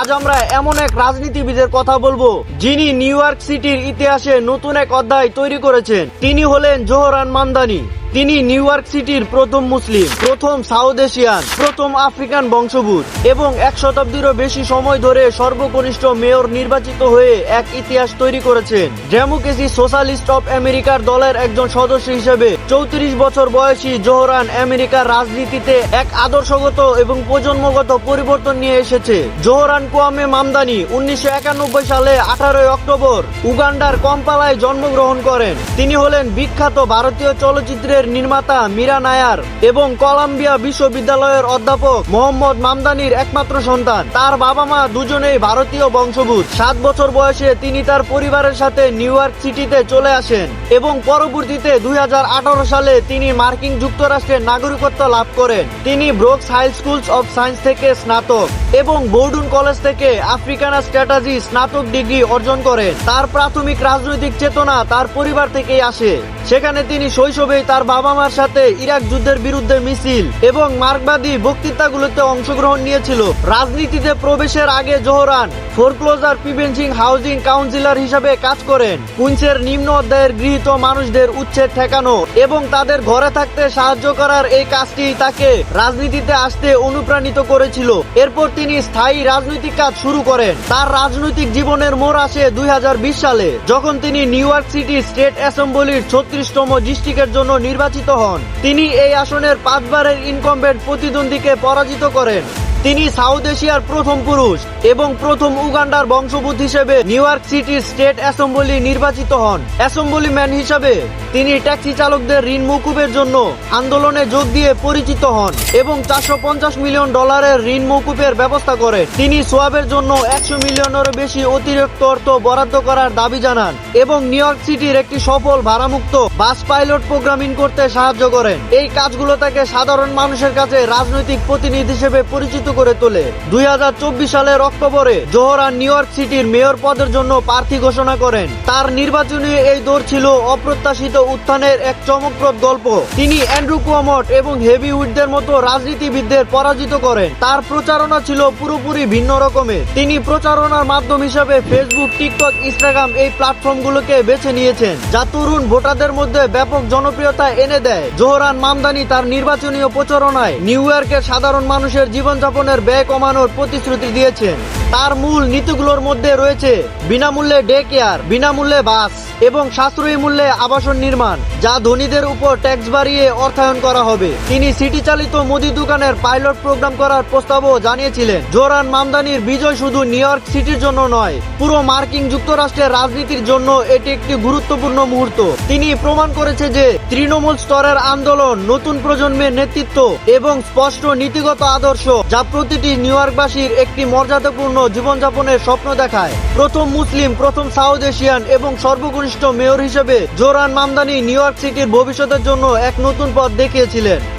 আজ আমরা এমন এক রাজনীতিবিদের কথা বলব, যিনি নিউ ইয়র্ক সিটির ইতিহাসে নতুন এক অধ্যায় তৈরি করেছেন। তিনি হলেন জোহরান মান্দানি। তিনি নিউ ইয়র্ক সিটির প্রথম মুসলিম, প্রথম সাউথ এশিয়ান, প্রথম আফ্রিকান বংশোদ্ভূত এবং এক শতাব্দীরও বেশি সময় ধরে সর্বকনিষ্ঠ মেয়র নির্বাচিত হয়ে এক ইতিহাস তৈরি করেছেন। ডেমোক্রেসি সোশ্যালিস্ট অফ আমেরিকার দলের একজন সদস্য হিসেবে চৌত্রিশ বছর বয়সী জোহরান আমেরিকার রাজনীতিতে এক আদর্শগত এবং প্রজন্মগত পরিবর্তন নিয়ে এসেছে। জোহরান কোয়ামে মামদানি উনিশশো একানব্বই সালে আঠারোই অক্টোবর উগান্ডার কম্পালায় জন্মগ্রহণ করেন। তিনি হলেন বিখ্যাত ভারতীয় চলচ্চিত্রের নির্মাতা মীরা নায়ার এবং কলাম্বিয়া বিশ্ববিদ্যালয়ের অধ্যাপক মোহাম্মদ মামদানির একমাত্র সন্তান। তার বাবা মা দুজনেই ভারতীয় বংশভূত সাত বছর বয়সে তিনি তার পরিবারের সাথে নিউ ইয়র্ক সিটিতে চলে আসেন এবং পরবর্তীতে দুই সালে তিনি মার্কিন যুক্তরাষ্ট্রের নাগরিকত্ব লাভ করেন। তিনি Bronx High Schools of Science থেকে স্নাতক এবং বোর্ডুন কলেজ থেকে আফ্রিকানা স্ট্র্যাটাজি স্নাতক ডিগ্রি অর্জন করেন। তার প্রাথমিক রাজনৈতিক চেতনা তার পরিবার থেকেই আসে। সেখানে তিনি শৈশবেই তার বাবা মার সাথে ইরাক যুদ্ধের বিরুদ্ধে মিছিল এবং মার্কবাদী বক্তৃতাগুলোতে অংশগ্রহণ নিয়েছিল। রাজনীতিতে প্রবেশের আগে Zohran foreclosure prevention housing counsellor হিসেবে কাজ করেন। কুইন্সের নিম্ন অধ্যায়ের গৃহীত মানুষদের উচ্ছেদ ঠেকানো এবং তাদের ঘরে থাকতে সাহায্য করার এই কাজটি তাকে রাজনীতিতে আসতে অনুপ্রাণিত করেছিল। এরপর তিনি স্থায়ী রাজনৈতিক কাজ শুরু করেন। তার রাজনৈতিক জীবনের মোড় আসে দুই হাজার বিশ সালে, যখন তিনি নিউ ইয়র্ক সিটি স্টেট অ্যাসেম্বলির ছত্রিশতম ডিস্ট্রিক্টের জন্য নির্বাচিত হন। তিনি এই আসনের পাঁচবারের ইনকম্বেন্ট প্রতিদ্বন্দ্বীকে পরাজিত করেন। তিনি সাউথ এশিয়ার প্রথম পুরুষ এবং প্রথম উগান্ডার বংশভূত হিসেবে নিউ ইয়র্ক সিটির স্টেট অ্যাসেম্বলি নির্বাচিত হন। অ্যাসেম্বলি ম্যান হিসেবে তিনি ট্যাক্সি চালকদের ঋণ মকুবের জন্য আন্দোলনে যোগ দিয়ে পরিচিত হন এবং চারশো পঞ্চাশ মিলিয়ন ডলারের ঋণ মকুবের ব্যবস্থা করেন তিনি সোয়াবের জন্য একশো মিলিয়নেরও বেশি অতিরিক্ত অর্থ বরাদ্দ করার দাবি জানান এবং নিউ ইয়র্ক সিটির একটি সফল ভাড়ামুক্ত বাস পাইলট প্রোগ্রামিং করতে সাহায্য করেন। এই কাজগুলো তাকে সাধারণ মানুষের কাছে রাজনৈতিক প্রতিনিধি হিসেবে পরিচিত করে তোলে। দুই হাজার চব্বিশ সালের অক্টোবরে জোহরান নিউ ইয়র্ক সিটির মেয়র পদের জন্য প্রার্থী ঘোষণা করেন। তার নির্বাচনী এই দৌড় ছিল অপ্রত্যাশিত উত্থানের এক চমকপ্রদ গল্প। তিনি অ্যান্ড্রু কুয়ামট এবং হেভি উইডদের মতো রাজনীতিবিদদের পরাজিত করেন। তার প্রচারণা ছিল পুরোপুরি ভিন্ন রকমের। তিনি প্রচারণার মাধ্যম হিসেবে ফেসবুক, টিকটক, ইনস্টাগ্রাম এই প্ল্যাটফর্মগুলোকে বেছে নিয়েছেন, যা তরুণ ভোটারদের মধ্যে ব্যাপক জনপ্রিয়তা এনে দেয়। জোহরান মামদানি তার নির্বাচনীয় প্রচারণায় নিউ ইয়র্কের সাধারণ মানুষের জীবনযাপনের ব্যয় কমানোর প্রতিশ্রুতি দিয়েছেন। তার মূল নীতিগুলোর মধ্যে রয়েছে বিনামূল্যে ডে কেয়ার বিনামূল্যে বাস এবং সাশ্রয়ী মূল্যে আবাসন নির্মাণ, যা ধনীদের উপর ট্যাক্স বাড়িয়ে অর্থায়ন করা হবে। তিনি সিটি চালিত মুদি দোকানের পাইলট প্রোগ্রাম করার প্রস্তাবও জানিয়েছিলেন। জোরান মামদানির বিজয় শুধু নিউ ইয়র্ক সিটির জন্য নয়, পুরো মার্কিন যুক্তরাষ্ট্রের রাজনীতির জন্য এটি একটি গুরুত্বপূর্ণ মুহূর্ত। তিনি প্রমাণ করেছে যে তৃণমূল স্তরের আন্দোলন, নতুন প্রজন্মের নেতৃত্ব এবং স্পষ্ট নীতিগত আদর্শ, যা প্রতিটি নিউ ইয়র্কবাসীর একটি মর্যাদাপূর্ণ জীবনযাপনের স্বপ্ন দেখায়। প্রথম মুসলিম, প্রথম সাউথ এশিয়ান এবং সর্বকনিষ্ঠ মেয়র হিসেবে জোরান মামদানি নিউ ইয়র্ক সিটির ভবিষ্যতের জন্য এক নতুন পথ দেখিয়েছিলেন।